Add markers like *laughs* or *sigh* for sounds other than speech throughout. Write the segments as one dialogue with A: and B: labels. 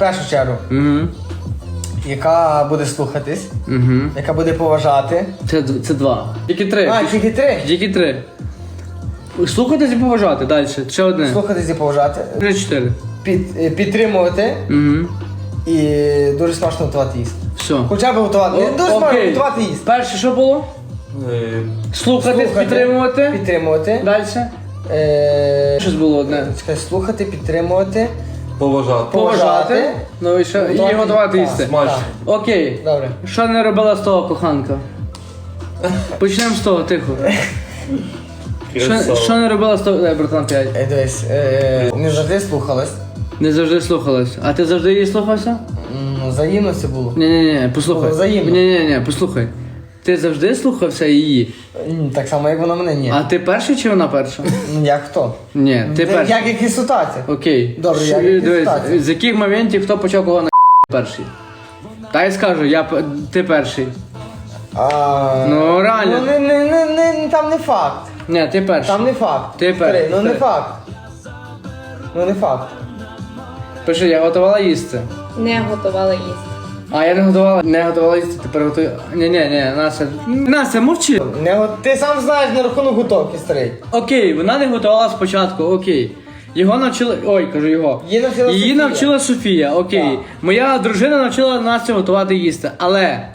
A: першу чергу,
B: Угу.
A: яка буде слухатись,
B: Угу.
A: яка буде поважати.
B: Це, це два. Тільки три.
A: А, тільки три.
B: Тільки три. Слухатись і поважати далі. Ще одне.
A: Слухатись і поважати,
B: Три, чотири.
A: під, е, підтримувати
B: Угу.
A: і дуже смачно готувати їсти.
B: Все.
A: Хоча б готувати. Не дуже смачно
B: окей.
A: готувати їсти.
B: Перше, що було?
C: Е,
B: Слухатись,
A: Слухати,
B: підтримувати.
A: Підтримувати.
B: Далі.
A: Е,
B: Щось було одне.
A: чекай, слухати, підтримувати.
C: Поважати.
A: Поважати.
B: Ну і що? І
A: Готувати.
B: їсти.
C: Смачно.
B: Окей.
A: Добре.
B: Що не робила з того коханка? Почнемо з того, тихо. Що, що не робила з того. Дай, братан, п'ять.
A: Е, дивись, е, не завжди слухалась.
B: Не завжди слухалась. А ти завжди її слухався?
A: М, Взаємно це було.
B: Ні, ні, ні, послухай.
A: Взаємно.
B: Ні, ні, ні, послухай. Ти завжди слухався її.
A: М, Так само, як вона мене, ні.
B: А ти перший чи вона перша?
A: Ну, Як хто?
B: Ні, ти
A: Де-
B: перший.
A: Як які ситуації?
B: Окей.
A: Добре,
B: Що-
A: як
B: дивись,
A: ситуація?
B: з яких моментів хто почав кого на *laughs* перший? Та й скажу, я п- ти перший.
A: А,
B: Ну, реально.
A: Ну, не, не, не, не, там не факт.
B: Ні, ти перший.
A: Там не факт.
B: Ти перший.
A: Ну не факт. Ну не факт.
B: Пиши, я готувала їсти.
D: Не готувала їсти.
B: А я не готувала, не готувала їсти, тепер готую. Ні, ні, ні, Настя. Настя, мовчи.
A: Не, го- ти сам знаєш на рахунок готовки, старий.
B: Окей, вона не готувала спочатку, окей. Його навчила. Ой, кажу його.
A: Її навчила
B: Її
A: Софія.
B: навчила Софія, окей.
A: Так.
B: Моя дружина навчила Настю готувати їсти. Але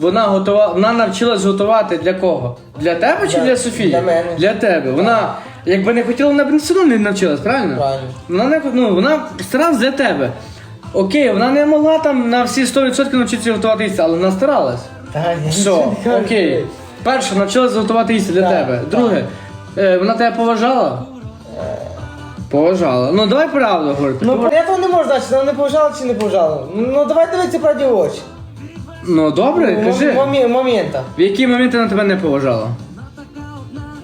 B: вона готова, вона навчилась готувати для кого? Для тебе чи
A: Для-
B: для Софії?
A: для мене.
B: Для тебе. Вона, якби не хотіла, вона б все одно не навчилась, правильно?
A: Правильно.
B: Вона не ну, вона старалась для тебе. Окей, вона не могла там на всі 100% навчитися готувати їсти, але вона старалась.
A: Та, ні,
B: Все,
A: нічого не кажу.
B: окей. Перше, навчилась готувати їсти для
A: Так,
B: тебе.
A: так.
B: Друге, е, вона тебе поважала? Поважала. Ну давай правду говорити.
A: Ну, я того не можу знати, вона не поважала, чи не поважала. Ну, давай дивитися правді в очі.
B: Ну добре,
A: М-
B: кажи.
A: момента.
B: В які моменти вона тебе не поважала?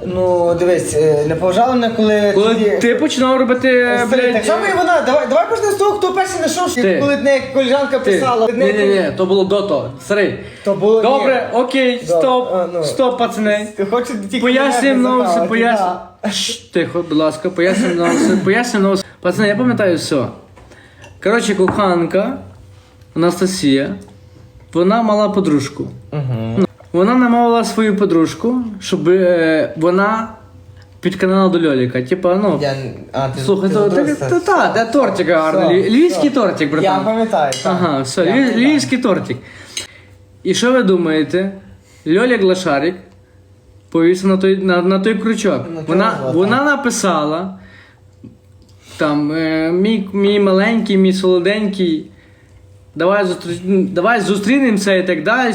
A: Ну, дивись, е, не поважала мене, коли...
B: Коли
A: тоді-
B: ти починав робити,
A: Старий,
B: блядь,
A: так само і вона. Давай, давай почнемо з того, хто перший знайшов,
B: Ти.
A: коли не коліжанка
B: ти.
A: писала.
B: Ні, ні, ні, то було до того. Старий.
A: То було ні.
B: Добре, окей,
A: Добре,
B: стоп,
A: а, ну.
B: стоп, пацани.
A: Ти хочеш тільки
B: Пояснюємо
A: мене
B: новость,
A: захавати,
B: пояснюємо. Тихо, будь ласка, пояснюємо новость. Пояснюємо новость. Пацани, я пам'ятаю все. Коротше, коханка Анастасія, вона мала подружку.
A: Мгм.
B: Вона намовила свою подружку, щоб е, вона підканала до Льоліка. Типа, ну.
A: Я... А, ти,
B: Слухай,
A: ти
B: то,
A: задумався?
B: та, та, де тортик гарний. Лі- Львівський тортик, братан.
A: Я пам'ятаю. так.
B: Ага, все,
A: Я пам'ятаю.
B: львівський тортик. І що ви думаєте? Льоля Глашарик повівся на той, на, на той крючок.
A: На
B: Вона,
A: того,
B: вона написала там е, мій, мій маленький, мій солоденький, давай, зустр... давай зустрінемося і так далі.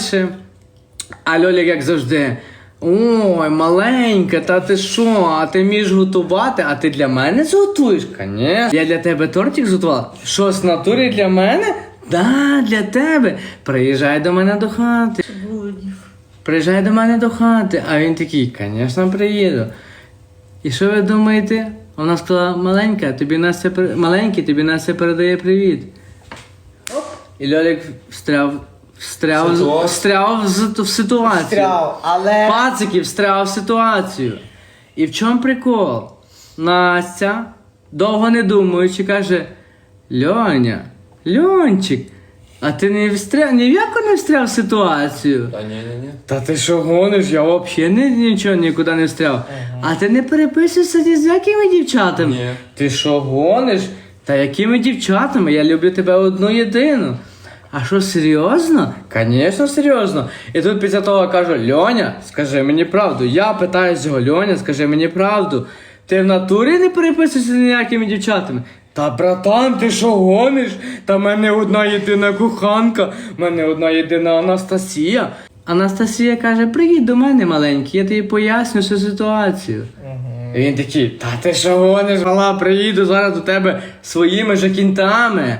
B: А Льоля, як завжди. Ой, маленька, та ти що? А ти вмієш готувати? А ти для мене зготуєш? Конечно. Я для тебе тортик зготувала. Що з натурі для мене? Да, для тебе. Приїжджай до мене до хати. Приїжджай до мене до хати. А він такий, звісно, приїду. І що ви думаєте? Вона сказала, маленька, тобі Настя маленький, тобі Настя передає привіт. І Льолік встряв, встряв, встряв в, в ситуацію.
A: Стряв, але...
B: Пациків встряв в ситуацію. І в чому прикол? Настя, довго не думаючи, каже: Льоня, Льончик, а ти не встряв, ні в яку не встряв в ситуацію.
C: Та ні, ні, ні.
B: Та ти що гониш? Я взагалі ні, нічого нікуди не встряв. А ти не переписуєшся ні з якими дівчатами?
C: Ні.
B: Ти що гониш? Та якими дівчатами? Я люблю тебе одну єдину. А що серйозно? Звісно, серйозно. І тут після того кажу: Льоня, скажи мені правду. Я питаю його, Льоня, скажи мені правду. Ти в натурі не переписуєшся з ніякими дівчатами? Та братан, ти що гониш? Та в мене одна єдина коханка, в мене одна єдина Анастасія. Анастасія каже: Привіт до мене, маленький, я тобі поясню всю ситуацію. І він такий, та ти що гониш, мала, приїду зараз до тебе своїми же кінтами.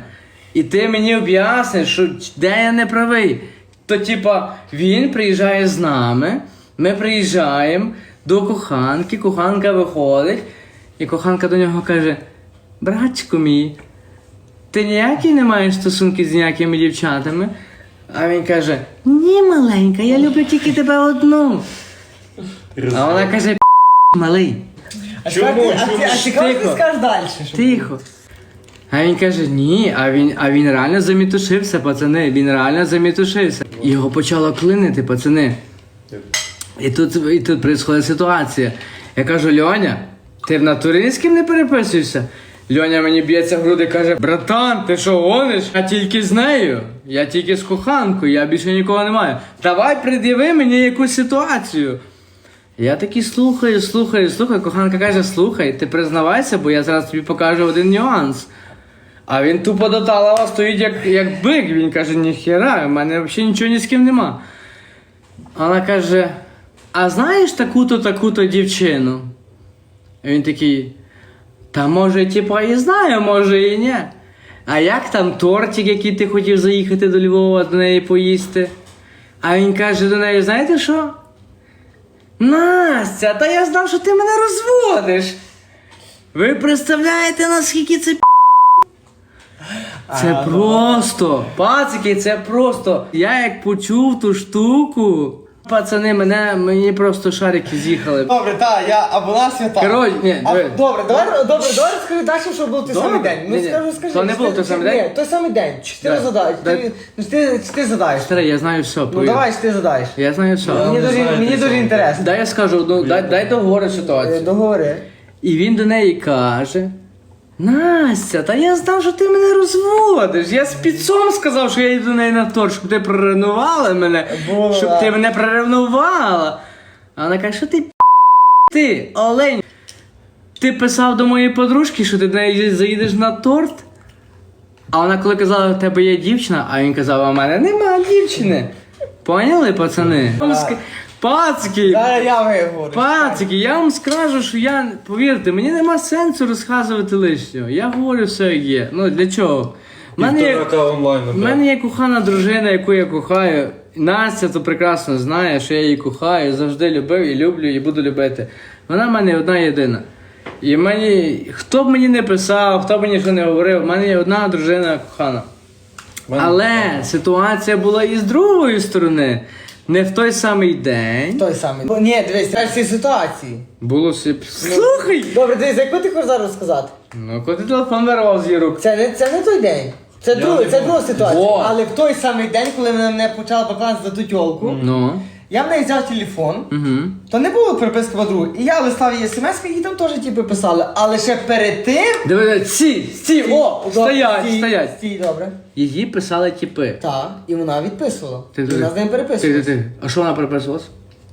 B: І ти мені об'ясниш, що де я не правий. То, типа, він приїжджає з нами, ми приїжджаємо до коханки, коханка виходить, і коханка до нього каже: Братчику мій, ти ніякі не маєш стосунки з ніякими дівчатами? А він каже: Ні, маленька, я люблю тільки тебе одну. А вона каже, малий.
A: А
C: Чому?
A: тепер ти- а
C: Чому?
A: ти- А цікаво, що ти скажеш далі? щоб-
B: Тихо. А він каже, ні, а він, а він реально замітушився, пацани, він реально замітушився. Його почало клинити, пацани. І тут, і тут відбувається ситуація. Я кажу, Льоня, ти в натурі з ким не переписуєшся? Льоня мені б'ється в груди каже, братан, ти що гониш? Я тільки з нею. Я тільки з коханкою, я більше нікого не маю. Давай пред'яви мені якусь ситуацію. Я таки слухаю, слухаю, слухаю. Коханка каже, слухай, ти признавайся, бо я зараз тобі покажу один нюанс. А він тупо до талава стоїть як, як бик. Він каже, ніхера, в мене взагалі нічого ні з ким нема. Вона каже: А знаєш таку-то, таку-то дівчину? І він такий. Та може, типа, і знаю, може і ні. А як там тортик, який ти хотів заїхати до Львова до неї поїсти? А він каже до неї, знаєте що? Настя, та я знав, що ти мене розводиш. Ви представляєте, наскільки це Це просто. Пацики, це просто. Я як почув ту штуку. Пацани, мене мені просто шарики з'їхали.
A: Добре, так, я а була свята.
B: Коротше, ні,
A: А,
B: диви.
A: добре, давай, добре, давай розкажи далі, що був той
B: Добре.
A: самий день. Ну
B: Ні, ні.
A: скажу, скажи.
B: То не був той самий день?
A: Ні, той самий день. Чи ти
B: Да.
A: задаєш?
B: Да.
A: Ти, ну, ти, ти задаєш.
B: Старе, я знаю все.
A: Ну
B: повір.
A: давай, ти задаєш.
B: Я знаю все.
A: Мені
C: не
A: дуже,
C: знаю,
A: мені дуже інтересно.
B: Дай я скажу одну, дай, дай договорю
A: Е,
B: ситуацію.
A: Договори.
B: І він до неї каже: Настя, та я знав, що ти мене розводиш. Я з спецом сказав, що я йду до неї на торт, щоб ти проревнувала мене,
A: Було,
B: щоб ти мене проревнувала. А вона каже, що ти ти, олень. Ти писав до моєї подружки, що ти до неї заїдеш на торт. А вона коли казала, в тебе є дівчина, а він казав, а в мене нема дівчини. Поняли, пацани?
A: Так.
B: Пацики,
A: Зараз я виговорю.
B: Пацики, я вам скажу, що я, повірте, мені нема сенсу розказувати лишнього. Я говорю все як є. Ну для чого? У мене, є, в мене є кохана дружина, яку я кохаю. Настя то прекрасно знає, що я її кохаю, завжди любив і люблю, і буду любити. Вона в мене одна єдина. І мені, хто б мені не писав, хто б мені що не говорив, в мене є одна дружина кохана. Але ситуація була і з другої сторони. Не в той самий день.
A: Той самий. Бо- Ні, дивись, в цій ситуації.
B: Було все. Слухай!
A: Добре, дивись, яку ти хочеш зараз розказати?
B: Ну, коли ти телефон вирвав з її рук.
A: Це не, це не той день. Це,
C: друга,
A: це друга ситуація.
B: Во.
A: Але в той самий день, коли мене почала баклати за ту тьолку,
B: Ну.
A: Я в неї взяв телефон, то не було переписки подруги. І я листав її смс, і там теж типу писали. Але ще перед тим.
B: Диви, диви, стій, стій, о,
A: Добре,
B: стоять,
A: стій,
B: стоять.
A: Стій, добре.
B: Її писали тіпи.
A: Так, і вона відписувала.
B: Ти,
A: і вона з ним
B: ти,
A: переписувала.
B: ти, ти. А що вона переписувалась?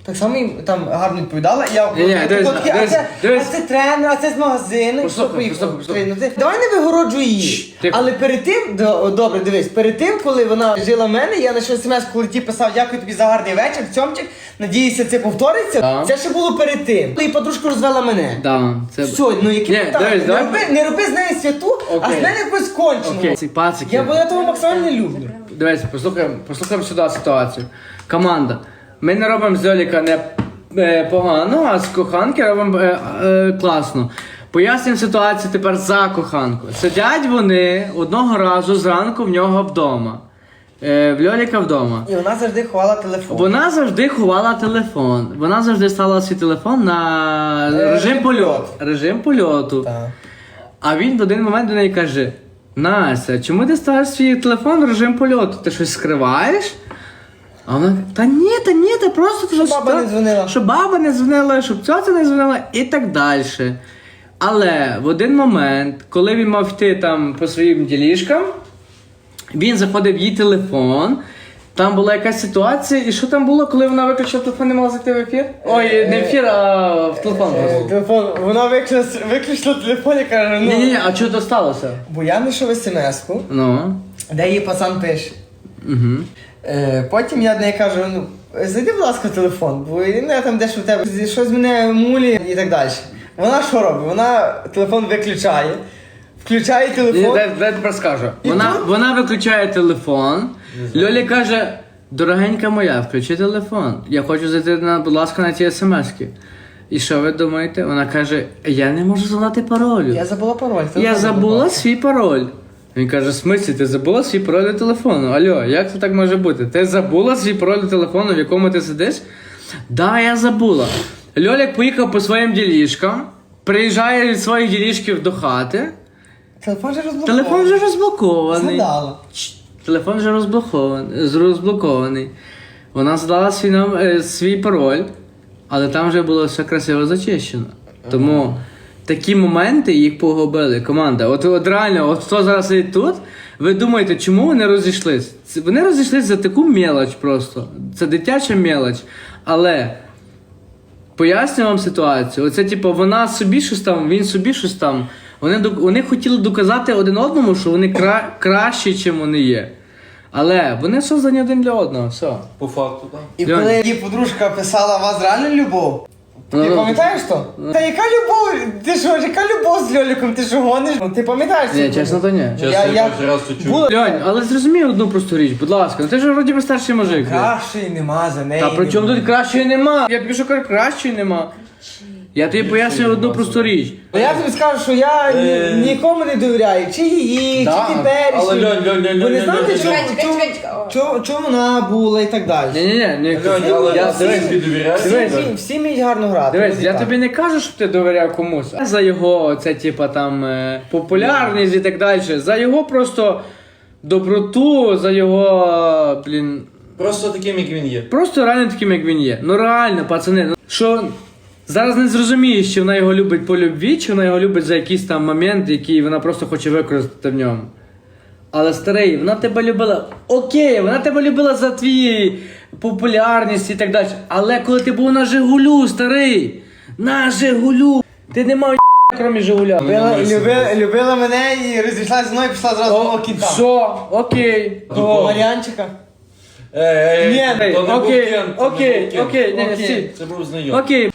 A: Так само їм там гарно відповідала, і я
B: Ні-ні,
A: такі,
B: дивись,
A: а,
B: дивись,
A: це,
B: дивись.
A: а це тренер, а це з магазину.
B: Послухай,
A: Що поїхав?
B: послухай, послухай.
A: Тренер, ти- Давай не вигороджуй її.
B: тихо.
A: Але перед тим, до- о, добре, дивись, перед тим, коли вона жила в мене, я знайшов смс, коли ті писав, дякую тобі за гарний вечір, цьомчик, надіюся, це повториться.
B: Так.
A: Це ще було перед тим. І подружка розвела мене.
B: Да, це...
A: Все, ну які
B: Ні,
A: питання?
B: дивись,
A: не,
B: давай-
A: роби, не роби з неї святу, а
B: Окей.
A: з мене якось кончено.
B: Окей, ці пацики.
A: Я бо я того максимально не люблю.
B: Дивись, послухаємо, послухаємо сюди ситуацію. Команда. Ми не робимо з Льоліка не е, погано, а з коханки робимо е, е, класно. Пояснюємо ситуацію тепер за коханку. Сидять вони одного разу зранку в нього вдома. Е, в Льоліка вдома.
A: І вона завжди ховала телефон.
B: Вона завжди ховала телефон. Вона завжди ставила свій телефон на
A: Е,
B: режим
A: режим
B: польоту.
A: польоту.
B: Режим польоту.
A: Так.
B: А він в один момент до неї каже: Настя, чому ти ставиш свій телефон в режим польоту? Ти щось скриваєш? А вона каже, та ні, та ні, та просто
A: Щоб баба не дзвонила.
B: Щоб баба не дзвонила, щоб цьоця не дзвонила і так далі. Але в один момент, коли він мав йти там по своїм ділішкам, він заходив в її телефон. Там була якась ситуація, і що там було, коли вона виключила телефон, не могла зайти в ефір? Ой, не в ефір, а в телефон.
A: Е. Телефон, вона виключила, виключила телефон і каже, ну.
B: Ні, ні, ні, а що то сталося?
A: Бо я знайшов смс-ку,
B: Ну.
A: де її пацан пише.
B: Угу.
A: Е, потім я до неї кажу, ну, зайди, будь ласка, телефон, бо я там дещо в тебе, щось мене мулі і так далі. Вона що робить? Вона телефон виключає, включає телефон.
B: дай, дай тепер скажу. Вона,
A: тут-
B: вона виключає телефон. Льолі каже: дорогенька моя, включи телефон. Я хочу зайти, на, будь ласка, на ті смски. І що ви думаєте? Вона каже: Я не можу задати паролю.
A: Я забула пароль.
B: Я забула свій пароль. Він каже: в смислі, ти забула свій пароль телефону? Алло, як це так може бути? Ти забула свій пароль телефону, в якому ти сидиш? Да, я забула. Льолік поїхав по своїм ділішкам, приїжджає від своїх ділішків до хати.
A: Телефон же розблокований.
B: Телефон вже розблокований.
A: Згадала.
B: Телефон вже розблокований. розблокований. Вона задала свій, нам, е, свій пароль, але там вже було все красиво зачищено. Тому такі моменти їх погубили. Команда. От, от реально, от хто зараз сидить тут, ви думаєте, чому вони розійшлись? Вони розійшлись за таку мелоч просто. Це дитяча мелоч. Але Поясню вам ситуацію. Оце, типу, вона собі щось там, він собі щось там. Вони, вони хотіли доказати один одному, що вони кра- кращі, чим вони є. Але вони создані один для одного. Все.
C: По факту, так.
A: І коли її подружка писала, у вас реально любов? Ти
B: Ну, ну.
A: пам'ятаєш то? Та яка любов? Ти що, яка любов з Льоліком? Ти що гониш? Ну, Ти пам'ятаєш?
B: Ні,
A: це?
B: чесно, то ні.
C: Чесно,
A: Я-
C: я,
A: я-
C: перший раз чув.
A: Було-
B: Льонь, але зрозумій одну просту річ, будь ласка, ну ти ж вроді би старший мужик.
A: Кращої нема за неї.
B: Та при чому тут кращої нема? Я тобі що кажу, кращої нема. Я тобі пояснюю одну просту річ.
A: Ну я тобі скажу, що я ні-
C: Е.
A: нікому не довіряю. Чи її,
B: Да,
A: чи теперішній.
C: але Льонь, Льонь, Льонь,
A: Ви не
C: Льонь,
A: знаєте,
C: Льонь,
A: чому,
C: Льонь.
A: Чому,
D: чекай, чекай, о.
A: чому, чому вона була і так далі?
B: Ні-ні-ні, ні.
C: Льонь, але
B: Я-
C: тобі довіряю.
B: Дивись.
A: Всі, всі вміють гарно грати.
B: Дивись, я тобі не кажу, щоб ти довіряв комусь. а За його це, типа, там е, популярність і так далі. За його просто доброту, за його, блін.
C: Просто таким, як він є.
B: Просто реально таким, як він є. Ну реально, пацани, ну що зараз не зрозумієш, чи вона його любить по любві, чи вона його любить за якийсь там момент, який вона просто хоче використати в ньому. Але старий, вона тебе любила. Окей, вона тебе любила за твій популярність і так далі. Але коли ти був на Жигулю, старий, на Жигулю, ти не мав крім Жигуля.
A: Любила, любила, любила мене і розійшлася зі мною і пішла зразу до кінта.
B: Все, окей.
A: О, Мар'янчика.
C: Ей, ей,
B: Ні,
C: то не був
B: окей,
C: це не
B: окей,
C: був Кент.
B: окей, ні, ні,
A: Окей.
B: стій.
C: Це був знайомий.
B: Окей.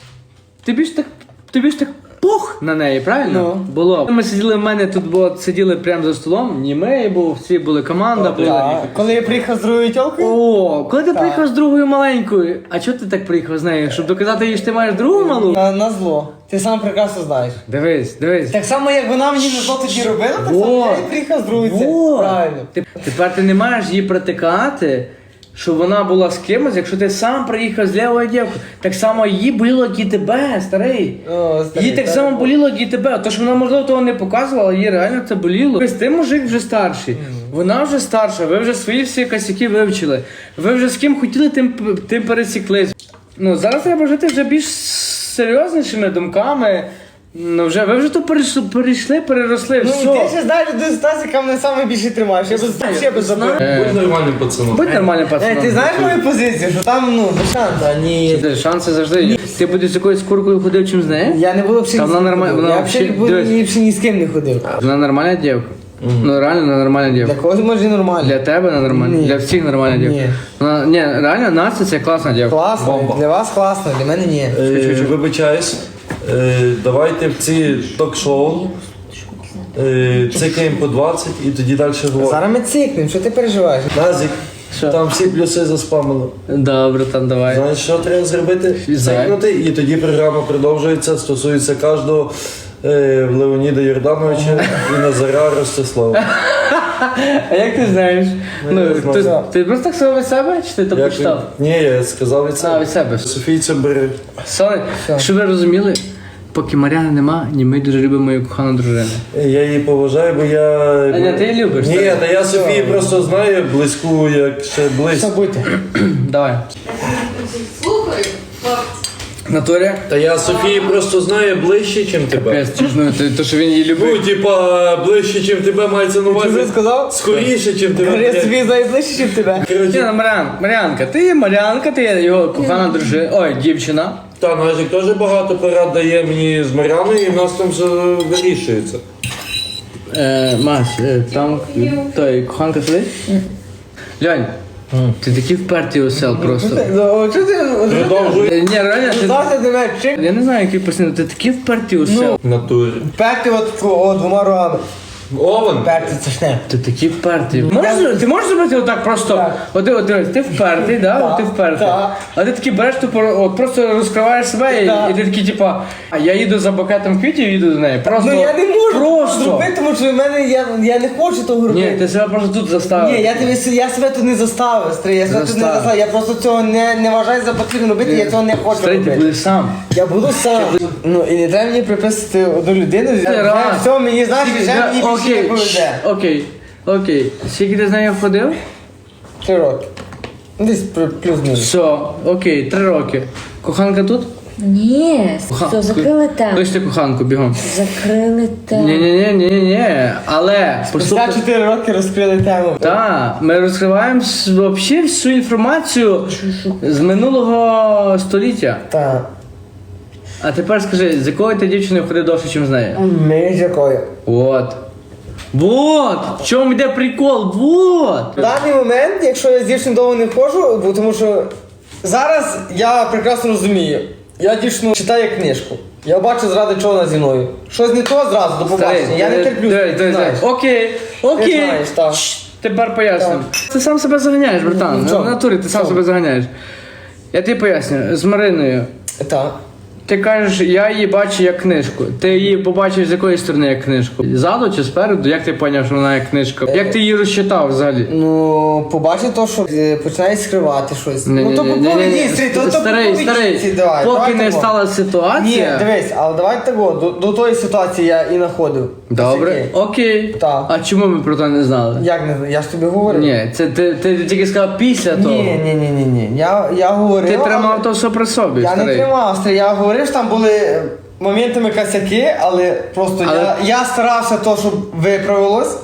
B: Тобі ж так. Тобі ж так пух на неї, правильно?
A: Ну.
B: Було. Ми сиділи в мене тут, бо сиділи прямо за столом. Німей був, всі були команда була.
A: Коли я приїхав з другою тілкою,
B: О, коли ти
A: Так.
B: приїхав з другою маленькою, а чого ти так приїхав з нею? Щоб доказати їй, що ти маєш другу малу?
A: на, на зло. Ти сам прекрасно знаєш.
B: Дивись, дивись.
A: Так само, як вона мені на зло тоді робила, так само
B: Во.
A: я і приїхав з другою.
B: Во.
A: Правильно.
B: Ти- Тепер ти не маєш її притикати, щоб вона була з кимось, якщо ти сам приїхав з лівою дівкою. Так само її боліло, як і тебе, старий.
A: О, старий,
B: Їй так
A: так.
B: само боліло, як і тебе. Тож вона, можливо, того не показувала, їй реально це боліло. Тобто ти мужик вже старший, вона вже старша, ви вже свої всі косяки вивчили. Ви вже з ким хотіли, тим, тим пересіклись. Ну, зараз треба жити вже більш серйознішими думками. Ну, вже, ви вже то перейшли, перейшли переросли.
A: Ну,
B: все.
A: ти ще знаєш до ситуації, яка мене саме більше тримаєш. Я без ще без забив.
B: Е,
C: Будь нормальним пацаном.
B: Будь нормальним
A: Е,
B: пацаном.
A: Ти знаєш мою позицію, що там, ну, а ні.
B: Ти Шанси завжди є. Ти будеш з якоюсь куркою ходив чим з нею?
A: Я не буду взагалі
B: Та вона
A: ким
B: нормальна, вона
A: Я
B: взагалі-
A: взагалі буду
B: дивись.
A: ні, ні з ким не ходив.
B: Вона нормальна дівка. Ну реально вона нормальна
A: Для
B: дівка.
A: когось може і нормально.
B: Для тебе вона нормальна,
A: Ні.
B: для всіх нормальна дівка.
A: Ні.
B: Вона, ні, реально Настя це класна дівка.
A: Класно,
C: Бомба.
A: для вас класно, для мене ні.
C: Е, Вибачаюсь. Е, Давайте в ці ток-шоу е, цикаємо по 20 і тоді далі говоримо.
A: Зараз ми цикнемо, що ти переживаєш?
C: Назік,
B: Що?
C: там всі плюси заспамили.
B: Добре, там давай.
C: Знаєш, що треба зробити? Цикнути, і тоді програма продовжується, стосується кожного е, Леоніда Йордановича і Назара Ростислава.
B: А як ти знаєш?
C: Ну,
B: Ну, ти,
C: знаю.
B: ти просто так сказав від себе, чи ти то
C: Як
B: почитав?
C: Ні, я сказав від
B: А, від себе.
C: Софійця бери.
B: Соня,
A: Що?
B: ви розуміли, поки Мар'яни нема, ні ми дуже любимо мою кохану дружину.
C: Я її поважаю, бо я.
B: Аня, ти її любиш,
C: Ні, та я Софію просто знаю близьку, як ще близько.
A: Забудьте. *clears throat*
B: Давай. Натуря?
C: Та я Софію просто знаю ближче, ніж тебе.
B: Пес, ну, то, то, що він її
C: Ну,
B: любить.
C: типа, ближче, ніж тебе мається на
A: Ти вже сказав?
C: Скоріше, ніж тебе.
A: Говори собі найближче, ніж тебе.
B: Ні, ну, Мар'ян, Мар'янка, ти є Мар'янка, ти є його кохана дружина. Ой, дівчина.
C: Та Назік теж багато порад дає мені з Мар'яною, і в нас там все вирішується.
B: Е, Маш, е, там той коханка сидить? Льонь, ти такий впертий осел просто.
A: Ну, о, Чого ти?
C: Продовжуй.
B: Е, Ні, реально, ти...
A: Завтра тебе чик.
B: Я не знаю, який постійно, ти такий впертий осел.
C: В натурі.
A: Перти от о, двома рогами.
C: Овен.
A: Перти це ж не.
B: Ти такий впертий. Можеш, ти можеш зробити отак просто?
A: Так.
B: От, от, дивись, ти впертий, да?
A: Так,
B: От ти впертий.
A: так.
B: А ти такий береш, тупо, от, просто розкриваєш себе і,
A: Так.
B: і ти такий, типа, а я їду за букетом квітів, їду до неї. Просто,
A: Ну я не можу
B: просто.
A: зробити, тому що в мене я, я не хочу того робити.
B: Ні, ти себе просто тут заставив.
A: Ні, я тебе с- я себе тут не заставив, стрій, я себе тут не
B: Заставив.
A: заставив. Я просто цього не, не вважаю за потрібно робити, я цього не хочу
B: Старий, ти
A: робити.
B: будеш сам.
A: Я буду сам. Ну і не треба мені приписати одну людину.
B: раз.
A: Все, мені знаєш, вже мені більше
B: окей,
A: поведе.
B: окей, окей. Скільки ти з нею ходив?
A: Три роки. Десь плю- плюс-мінус.
B: Все, окей, три роки. Коханка тут?
E: Ні, все, закрили тему.
B: Кличте коханку, бігом.
E: Закрили тему.
B: Ні, ні, ні, ні, ні. Але
A: За
B: послухай.
A: 4 роки розкрили тему.
B: Так, ми розкриваємо с- вообще всю інформацію з минулого століття.
A: Так.
B: А тепер скажи, з якою ти дівчиною ходив довше, ніж з нею?
A: Ми з якою?
B: Вот. Вот! В чому йде прикол? Вот!
A: В даний момент, якщо я з дівчиною довго не ходжу, бо тому що зараз я прекрасно розумію. Я дівчину читаю як книжку. Я бачу зради чого вона зі мною. Щось не то зразу, до побачення. Я не терплю.
B: Окей, окей.
A: знаєш, так.
B: Чш, Тепер поясню. Ти сам себе заганяєш, братан.
A: В чому?
B: В натурі ти сам себе заганяєш. Я тобі поясню, з Мариною.
A: Так.
B: Ти кажеш, я її бачу як книжку. Ти її побачиш з якої сторони як книжку? Ззаду чи спереду? Як ти зрозумів, що вона як книжка? Як ти її розчитав взагалі?
A: Ну, побачив то, що е, починає скривати щось. ну то
B: Ні-ні-ні-ні-ні.
A: то, то
B: старий,
A: поповіді,
B: старий,
A: давай.
B: поки
A: давай
B: не стала
A: Ні,
B: ситуація.
A: дивись, але давай того, до, до тої ситуації я і знаходив.
B: Добре, окей.
A: Так.
B: А чому ми про це не знали?
A: Як не знаю, я ж тобі говорив.
B: Ні, це ти, ти тільки сказав після того.
A: Ні, ні, ні, ні, ні. Я, я говорив.
B: Ти
A: але-
B: тримав то все при собі,
A: Я не тримав, я говорив, що там були е, моментами косяки, але просто
B: Але-
A: Я, я старався то, щоб виправилось.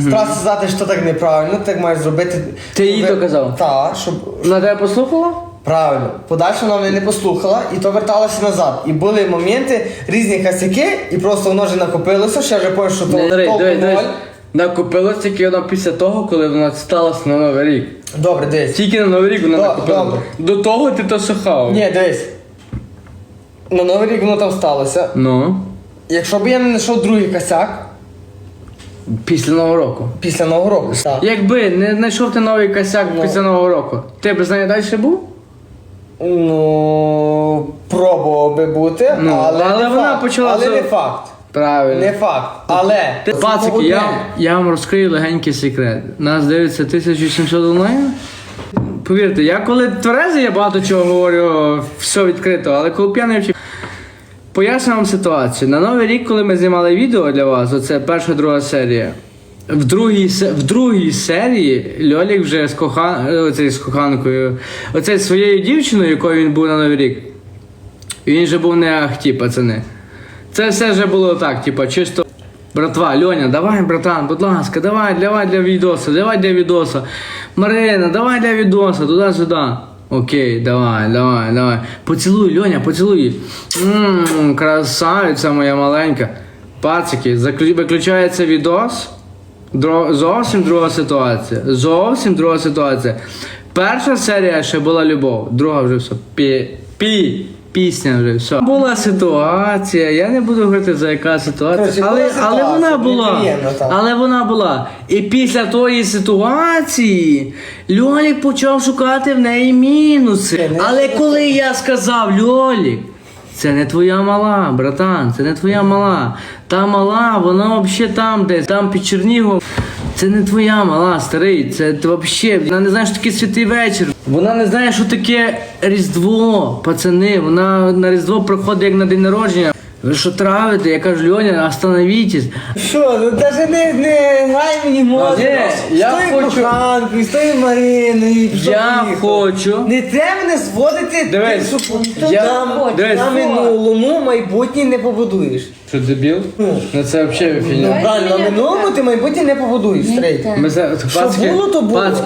A: Старався сказати, що так неправильно, так маєш зробити.
B: Ти їй то казав?
A: Так, щоб.
B: На тебе послухала?
A: Правильно. Подальше вона мене не послухала і то верталася назад. І були моменти, різні косяки, і просто воно вже накопилося, я вже поняв, що то
B: Старий,
A: толку ноль.
B: Накопилось тільки вона після того, коли вона сталася на Новий рік.
A: Добре, дивись.
B: Тільки на Новий рік вона
A: добре.
B: До того ти то сухав.
A: Ні, дивись. На новий рік воно там сталося.
B: Ну,
A: Якщо б я не знайшов другий косяк
B: після Нового року.
A: після нового року. Так.
B: Якби не знайшов ти новий косяк
A: Ну.
B: після Нового року, ти б з нею далі був?
A: Ну, пробував би бути,
B: Ну,
A: але,
B: але
A: не
B: вона
A: факт.
B: почала
A: Але
B: це-
A: не факт.
B: Правильно.
A: Не факт. Але.
B: Ти- Пацики, я, я вам розкрию легенький секрет. Нас дивиться 1700 онлайн. Повірте, я коли тверезий, я багато чого говорю, все відкрито, але коли п'яний вчив. Поясню вам ситуацію. На Новий рік, коли ми знімали відео для вас, оце перша друга серія. В другій, в другій серії Льолік вже з, кохан, оцей, з коханкою, оцей своєю дівчиною, якою він був на Новий рік. Він же був не ахті, пацани. Це все вже було так, типа, чисто. Братва, Льоня, давай, братан, будь ласка, давай, давай для відоса, давай для відоса. Марина, давай для відоса, туди-сюди. Окей, давай, давай, давай. Поцілуй, Льоня, поцілуй. Ммм, красавиця моя маленька. Пацики, виключається відос. Дро... Зовсім друга ситуація. Зовсім друга ситуація. Перша серія ще була любов, друга вже все. Пі... Пі... Пісня вже все. Була ситуація, я не буду говорити за яка ситуація,
A: Коротше,
B: але,
A: була
B: але вона була. Але вона була. І після тої ситуації Льолік почав шукати в неї мінуси.
A: не
B: Але коли я сказав Льолік, це не твоя мала, братан, це не твоя мала. Та мала, вона взагалі там десь, там під Чернігом. Це не твоя мала, старий, це взагалі. Вона не знає, що таке святий вечір. Вона не знає, що таке Різдво, пацани. Вона на Різдво приходить як на день народження. Ви що травите? Я кажу, Льоня, остановітесь.
A: Що, ну навіть не, не грай мені мозок.
B: Ні, я
A: з
B: хочу-
A: коханкою, з тою Мариною. пішов,
B: Я
A: поїхав.
B: хочу.
A: Не треба мене зводити,
B: Дивись,
A: ти, що
B: я-
A: там,
B: дивись.
A: на минулому майбутнє не побудуєш.
B: Що дебіл? Ну це взагалі фігня.
A: Правильно, на минулому ти майбутнє не побудуєш, стрейт.
B: Ми за
A: Що було, то було.
B: Пацки,